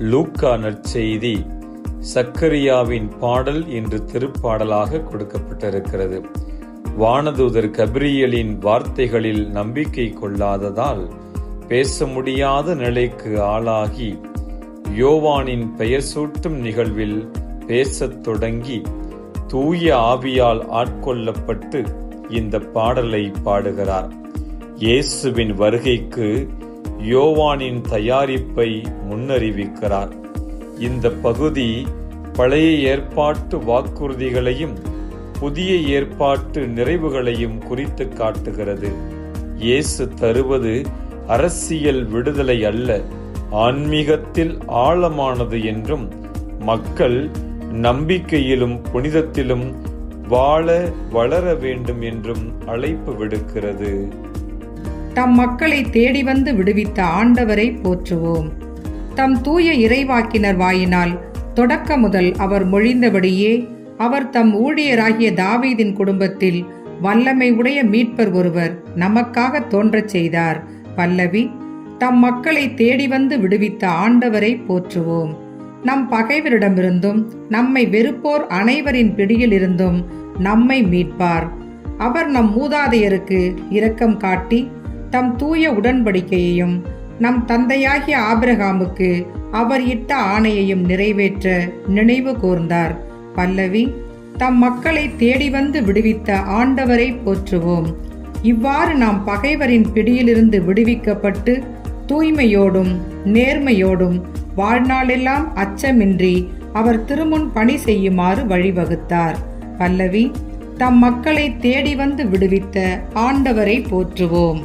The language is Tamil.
லூக்கா நற்செய்தி சக்கரியாவின் பாடல் என்று திருப்பாடலாக கொடுக்கப்பட்டிருக்கிறது. வானதூதர் கபிரியலின் வார்த்தைகளில் நம்பிக்கை கொள்ளாததால் பேச முடியாத நிலைக்கு ஆளாகி யோவானின் பெயர் சூட்டும் நிகழ்வில் பேசத் தொடங்கி தூய ஆவியால் ஆட்கொள்ளப்பட்டு இந்த பாடலை பாடுகிறார். இயேசுவின் வருகைக்கு யோவானின் தயாரிப்பை முன்னறிவிக்கிறார். இந்த பகுதி பழைய ஏற்பாட்டு வாக்குறுதிகளையும் புதிய ஏற்பாட்டு நிறைவுகளையும் குறித்து காட்டுகிறது. இயேசு தருவது அரசியல் விடுதலை அல்ல ஆன்மீகத்தில் ஆழமானது என்றும் மக்கள் நம்பிக்கையிலும் புனிதத்திலும் வாழ வளர வேண்டும் என்றும் அழைப்பு விடுக்கிறது. தம் மக்களை தேடி வந்து விடுவித்த ஆண்டவரை போற்றுவோம். தம் தூய இறைவாக்கினர் வாயினால் தொடக்க முதல் அவர் மொழிந்தபடியே அவர் தம் ஊழியராகிய தாவீதின் குடும்பத்தில் வல்லமை உடைய மீட்பர் ஒருவர் நமக்காக தோன்றச் செய்தார். பல்லவி தம் மக்களை தேடி வந்து விடுவித்த ஆண்டவரை போற்றுவோம். நம் பகைவரிடமிருந்தும் நம்மை வெறுப்போர் அனைவரின் பிடியிலிருந்தும் நம்மை மீட்பார். அவர் நம் மூதாதையருக்கு இரக்கம் காட்டி தம் தூய உடன்படிக்கையையும் நம் தந்தையாகிய ஆபிரகாமுக்கு அவர் இட்ட ஆணையையும் நிறைவேற்ற நினைவு கூர்ந்தார். பல்லவி தம் மக்களை தேடி வந்து விடுவித்த ஆண்டவரை போற்றுவோம். இவ்வாறு நாம் பகைவரின் பிடியிலிருந்து விடுவிக்கப்பட்டு தூய்மையோடும் நேர்மையோடும் வாழ்நாளெல்லாம் அச்சமின்றி அவர் திருமுன் பணி செய்யுமாறு வழிவகுத்தார். பல்லவி தம் மக்களை தேடி வந்து விடுவித்த ஆண்டவரை போற்றுவோம்.